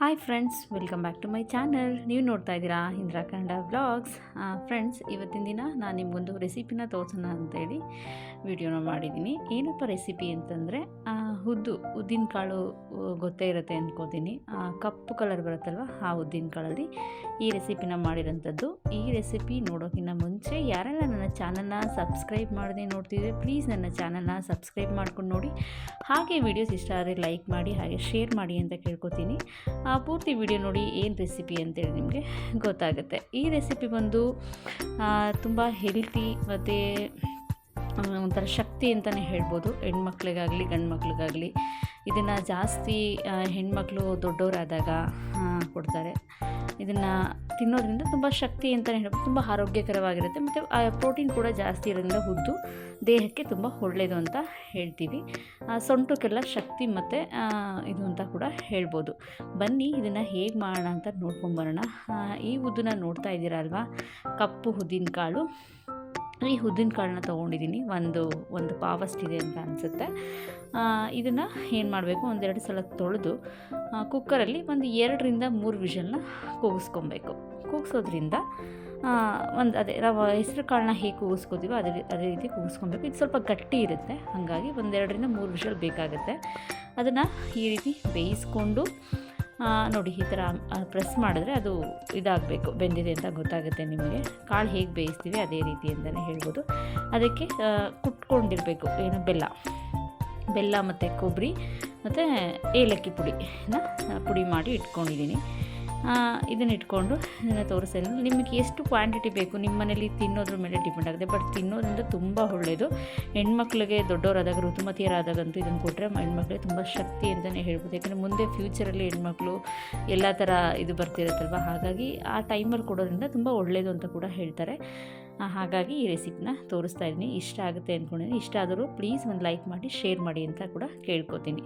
Hi friends welcome back to my channel ನೀವು ನೋಡ್ತಾ ಇದ್ದೀರಾ ಇಂದಿರಾ ಕನ್ನಡ ವ್ಲಾಗ್ಸ್ ಫ್ರೆಂಡ್ಸ್ ಇವತ್ತಿನ ದಿನ ನಾನು ನಿಮಗೊಂದು ರೆಸಿಪಿನ ತೋರಿಸೋಣ ಅಂತೇಳಿ ವಿಡಿಯೋನ ಮಾಡಿದ್ದೀನಿ. ಏನಪ್ಪ ರೆಸಿಪಿ ಅಂತಂದರೆ ಉದ್ದು ಉದ್ದಿನ ಕಾಳು ಗೊತ್ತೇ ಇರುತ್ತೆ ಅಂದ್ಕೋತೀನಿ ಕಪ್ಪು ಕಲರ್ ಬರುತ್ತಲ್ವ, ಆ ಉದ್ದಿನ ಕಾಳಲ್ಲಿ. ಈ ರೆಸಿಪಿನ ಮಾಡಿರೋಂಥದ್ದು. ಈ ರೆಸಿಪಿ ನೋಡೋಕ್ಕಿಂತ ಮುಂಚೆ ಯಾರೆಲ್ಲ ನನ್ನ ಚಾನಲ್ನ ಸಬ್ಸ್ಕ್ರೈಬ್ ಮಾಡದೆ ನೋಡ್ತಿದ್ರೆ ಪ್ಲೀಸ್ ನನ್ನ ಚಾನಲ್ನ ಸಬ್ಸ್ಕ್ರೈಬ್ ಮಾಡ್ಕೊಂಡು ನೋಡಿ. ಹಾಗೆ ವಿಡಿಯೋಸ್ ಇಷ್ಟ ಆದರೆ ಲೈಕ್ ಮಾಡಿ, ಹಾಗೆ ಶೇರ್ ಮಾಡಿ ಅಂತ ಕೇಳ್ಕೊತೀನಿ. ಪೂರ್ತಿ ವಿಡಿಯೋ ನೋಡಿ ಏನು ರೆಸಿಪಿ ಅಂತೇಳಿ ನಿಮಗೆ ಗೊತ್ತಾಗುತ್ತೆ. ಈ ರೆಸಿಪಿ ಬಂದು ತುಂಬ ಹೆಲ್ತಿ ಮತ್ತು ಒಂಥರ ಶಕ್ತಿ ಅಂತಲೇ ಹೇಳ್ಬೋದು. ಹೆಣ್ಮಕ್ಳಿಗಾಗಲಿ ಗಂಡು ಮಕ್ಳಿಗಾಗಲಿ ಇದನ್ನು ಜಾಸ್ತಿ ಹೆಣ್ಮಕ್ಳು ದೊಡ್ಡವರಾದಾಗ ಕೊಡ್ತಾರೆ. ಇದನ್ನು ತಿನ್ನೋದ್ರಿಂದ ತುಂಬ ಶಕ್ತಿ ಅಂತಲೇ ಹೇಳ್ಬೋದು. ತುಂಬ ಆರೋಗ್ಯಕರವಾಗಿರುತ್ತೆ. ಮತ್ತು ಪ್ರೋಟೀನ್ ಕೂಡ ಜಾಸ್ತಿ ಇರೋದ್ರಿಂದ ಹುದ್ದು ದೇಹಕ್ಕೆ ತುಂಬ ಒಳ್ಳೆಯದು ಅಂತ ಹೇಳ್ತೀವಿ. ಸೊಂಟಕ್ಕೆಲ್ಲ ಶಕ್ತಿ ಮತ್ತು ಇದು ಅಂತ ಕೂಡ ಹೇಳ್ಬೋದು. ಬನ್ನಿ, ಇದನ್ನು ಹೇಗೆ ಮಾಡೋಣ ಅಂತ ನೋಡ್ಕೊಂಬರೋಣ ಈ ಉದ್ದನ್ನ ನೋಡ್ತಾ ಇದ್ದೀರಲ್ವಾ? ಕಪ್ಪು ಉದ್ದಿನ ಕಾಳು. ಈ ಉದ್ದಿನ ಕಾಳನ್ನ ತೊಗೊಂಡಿದ್ದೀನಿ. ಒಂದು ಒಂದು ಪಾವಷ್ಟಿದೆ ಅಂತ ಅನಿಸುತ್ತೆ. ಇದನ್ನು ಏನು ಮಾಡಬೇಕು? ಒಂದೆರಡು ಸಲ ತೊಳೆದು ಕುಕ್ಕರಲ್ಲಿ ಒಂದು ಎರಡರಿಂದ ಮೂರು ವಿಷಲ್ನ ಕೂಗಿಸ್ಕೊಬೇಕು. ಕೂಗಿಸೋದ್ರಿಂದ ಒಂದು ಅದೇ ನಾವು ಹೆಸರು ಕಾಳನ್ನ ಹೇಗೆ ಕೂಗಿಸ್ಕೋತೀವೋ ಅದೇ ಅದೇ ರೀತಿ ಕೂಗಿಸ್ಕೊಬೇಕು. ಇದು ಸ್ವಲ್ಪ ಗಟ್ಟಿ ಇರುತ್ತೆ. ಹಾಗಾಗಿ ಒಂದೆರಡರಿಂದ ಮೂರು ವಿಷಲ್ ಬೇಕಾಗುತ್ತೆ. ಅದನ್ನು ಈ ರೀತಿ ಬೇಯಿಸ್ಕೊಂಡು ನೋಡಿ, ಈ ಥರ ಪ್ರೆಸ್ ಮಾಡಿದ್ರೆ ಅದು ಇದಾಗಬೇಕು, ಬೆಂದಿದೆ ಅಂತ ಗೊತ್ತಾಗುತ್ತೆ ನಿಮಗೆ. ಕಾಳು ಹೇಗೆ ಬೇಯಿಸ್ತೀವಿ ಅದೇ ರೀತಿ ಅಂತಲೇ ಹೇಳ್ಬೋದು. ಅದಕ್ಕೆ ಕುಟ್ಕೊಂಡಿರಬೇಕು, ಏನು, ಬೆಲ್ಲ. ಬೆಲ್ಲ ಮತ್ತು ಕೊಬ್ಬರಿ, ಮತ್ತು ಏಲಕ್ಕಿ ಪುಡಿನ ಪುಡಿ ಮಾಡಿ ಇಟ್ಕೊಂಡಿದ್ದೀನಿ. ಇದನ್ನು ಇಟ್ಕೊಂಡು ಇದನ್ನು ತೋರಿಸಲು ನಿಮಗೆ ಎಷ್ಟು ಕ್ವಾಂಟಿಟಿ ಬೇಕು? ನಿಮ್ಮ ಮನೇಲಿ ತಿನ್ನೋದ್ರ ಮೇಲೆ ಡಿಪೆಂಡ್ ಆಗುತ್ತೆ. ಬಟ್ ತಿನ್ನೋದ್ರಿಂದ ತುಂಬ ಒಳ್ಳೆಯದು ಹೆಣ್ಮಕ್ಳಿಗೆ ದೊಡ್ಡವರಾದಾಗ ಋತುಮತಿಯರಾದಾಗಂತೂ ಇದನ್ನು ಕೊಟ್ಟರೆ ಹೆಣ್ಮಕ್ಳಿಗೆ ತುಂಬ ಶಕ್ತಿ ಅಂತಲೇ ಹೇಳ್ಬೋದು. ಯಾಕಂದರೆ ಮುಂದೆ ಫ್ಯೂಚರಲ್ಲಿ ಹೆಣ್ಮಕ್ಳು ಎಲ್ಲ ಥರ ಇದು ಬರ್ತಿರುತ್ತಲ್ವ? ಹಾಗಾಗಿ ಆ ಟೈಮಲ್ಲಿ ಕೊಡೋದ್ರಿಂದ ತುಂಬ ಒಳ್ಳೆಯದು ಅಂತ ಕೂಡ ಹೇಳ್ತಾರೆ. ಹಾಗಾಗಿ ಈ ರೆಸಿಪಿನ ತೋರಿಸ್ತಾ ಇದ್ದೀನಿ. ಇಷ್ಟ ಆಗುತ್ತೆ ಅಂದ್ಕೊಂಡಿದ್ದೀನಿ ಇಷ್ಟ ಆದರೂ ಪ್ಲೀಸ್ ಒಂದು ಲೈಕ್ ಮಾಡಿ, ಶೇರ್ ಮಾಡಿ ಅಂತ ಕೂಡ ಕೇಳ್ಕೊತೀನಿ.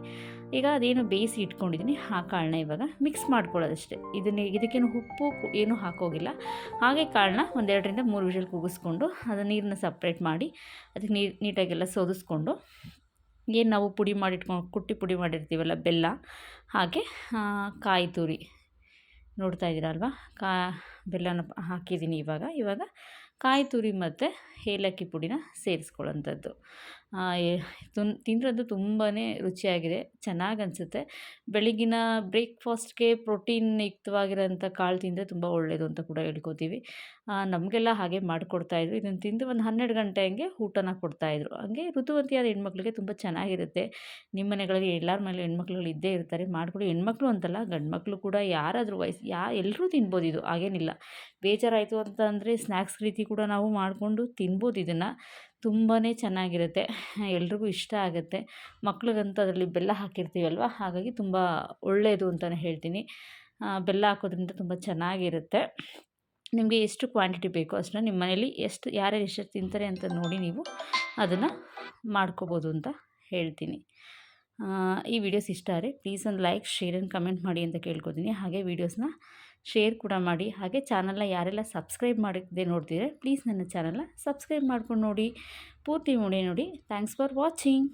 ಈಗ ಅದೇನು ಬೇಯಿಸಿ ಇಟ್ಕೊಂಡಿದ್ದೀನಿ. ಆ ಕಾಳನ್ನ ಇವಾಗ ಮಿಕ್ಸ್ ಮಾಡ್ಕೊಳ್ಳೋದಷ್ಟೇ. ಇದನ್ನು, ಇದಕ್ಕೇನು ಉಪ್ಪು ಏನೂ ಹಾಕೋಗಿಲ್ಲ. ಹಾಗೆ ಕಾಳನ್ನ ಒಂದೆರಡರಿಂದ ಮೂರು ವಿಷಲ್ ಕೂಗಿಸ್ಕೊಂಡು ಅದು ನೀರನ್ನ ಸಪ್ರೇಟ್ ಮಾಡಿ, ಅದಕ್ಕೆ ನೀರು ನೀಟಾಗೆಲ್ಲ ಸೋದಿಸ್ಕೊಂಡು, ಏನು ನಾವು ಪುಡಿ ಮಾಡಿಟ್ಕೊಂಡು ಕುಟ್ಟಿ ಪುಡಿ ಮಾಡಿರ್ತೀವಲ್ಲ, ಬೆಲ್ಲ, ಹಾಗೆ ಕಾಯಿ ತುರಿ. ನೋಡ್ತಾ ಇದ್ದೀರಲ್ವ? ಕಾ, ಬೆಲ್ಲನ ಹಾಕಿದ್ದೀನಿ ಇವಾಗ. ಇವಾಗ ಕಾಯಿ ತುರಿ ಮತ್ತು ಏಲಕ್ಕಿ ಪುಡಿನ ಸೇರಿಸ್ಕೊಳ್ಳೋಂಥದ್ದು ತಿಂದ್ರದ್ದು ತುಂಬಾ ರುಚಿಯಾಗಿದೆ. ಚೆನ್ನಾಗಿ ಅನಿಸುತ್ತೆ. ಬೆಳಗಿನ ಬ್ರೇಕ್ಫಾಸ್ಟ್ಗೆ ಪ್ರೋಟೀನ್ ಯುಕ್ತವಾಗಿರೋಂಥ ಕಾಳು ತಿಂದರೆ ತುಂಬ ಒಳ್ಳೆಯದು ಅಂತ ಕೂಡ ಹೇಳ್ಕೊತೀವಿ. ನಮಗೆಲ್ಲ ಹಾಗೆ ಮಾಡಿಕೊಡ್ತಾಯಿದ್ರು ಇದನ್ನು ತಿಂದು ಒಂದು ಹನ್ನೆರಡು ಗಂಟೆ ಹಂಗೆ ಊಟನ ಕೊಡ್ತಾಯಿದ್ರು ಹಂಗೆ ಋತುವತಿಯಾದ ಹೆಣ್ಮಕ್ಳಿಗೆ ತುಂಬ ಚೆನ್ನಾಗಿರುತ್ತೆ. ನಿಮ್ಮ ಮನೆಗಳಲ್ಲಿ ಎಲ್ಲರ ಮನೇಲಿ ಹೆಣ್ಮಕ್ಳುಗಳು ಇದ್ದೇ ಇರ್ತಾರೆ. ಮಾಡಿಕೊಡಿ. ಹೆಣ್ಮಕ್ಳು ಅಂತಲ್ಲ ಗಂಡು ಮಕ್ಕಳು ಕೂಡ ಯಾರಾದರೂ ವಯಸ್ಸು ಯಾ ಎಲ್ಲರೂ ತಿನ್ಬೋದು ಇದು. ಹಾಗೇನಿಲ್ಲ. ಬೇಜಾರಾಯಿತು ಅಂತ ಅಂದರೆ ಸ್ನ್ಯಾಕ್ಸ್ ರೀತಿ ಕೂಡ ನಾವು ಮಾಡಿಕೊಂಡು ತಿನ್ಬೋದು ಇದನ್ನು. ತುಂಬಾ ಚೆನ್ನಾಗಿರುತ್ತೆ. ಎಲ್ರಿಗೂ ಇಷ್ಟ ಆಗುತ್ತೆ. ಮಕ್ಳಿಗಂತೂ ಅದರಲ್ಲಿ ಬೆಲ್ಲ ಹಾಕಿರ್ತೀವಲ್ವ? ಹಾಗಾಗಿ ತುಂಬ ಒಳ್ಳೆಯದು ಅಂತಲೇ ಹೇಳ್ತೀನಿ. ಬೆಲ್ಲ ಹಾಕೋದ್ರಿಂದ ತುಂಬ ಚೆನ್ನಾಗಿರುತ್ತೆ. ನಿಮಗೆ ಎಷ್ಟು ಕ್ವಾಂಟಿಟಿ ಬೇಕೋ ಅಷ್ಟನ್ನ ನಿಮ್ಮ ಮನೇಲಿ ಎಷ್ಟು, ಯಾರ್ಯಾರು ಎಷ್ಟು ತಿಂತಾರೆ ಅಂತ ನೋಡಿ ನೀವು ಅದನ್ನು ಮಾಡ್ಕೋಬೋದು ಅಂತ ಹೇಳ್ತೀನಿ. ಈ ವಿಡಿಯೋಸ್ ಇಷ್ಟ ಆದರೆ ಪ್ಲೀಸ್ ಒಂದು ಲೈಕ್ ಶೇರ್ ಆ್ಯಂಡ್ ಕಮೆಂಟ್ ಮಾಡಿ ಅಂತ ಕೇಳ್ಕೊತೀನಿ. ಹಾಗೆ ವೀಡಿಯೋಸ್ನ ಶೇರ್ ಕೂಡ ಮಾಡಿ. ಹಾಗೆ ಚಾನಲ್ನ ಯಾರೆಲ್ಲ ಸಬ್ಸ್ಕ್ರೈಬ್ ಮಾಡಿದ್ದೆ ನೋಡ್ತಿದ್ರೆ ಪ್ಲೀಸ್ ನನ್ನ ಚಾನಲ್ನ ಸಬ್ಸ್ಕ್ರೈಬ್ ಮಾಡ್ಕೊಂಡು ನೋಡಿ. ಪೂರ್ತಿ ನೋಡಿ ನೋಡಿ. Thanks for watching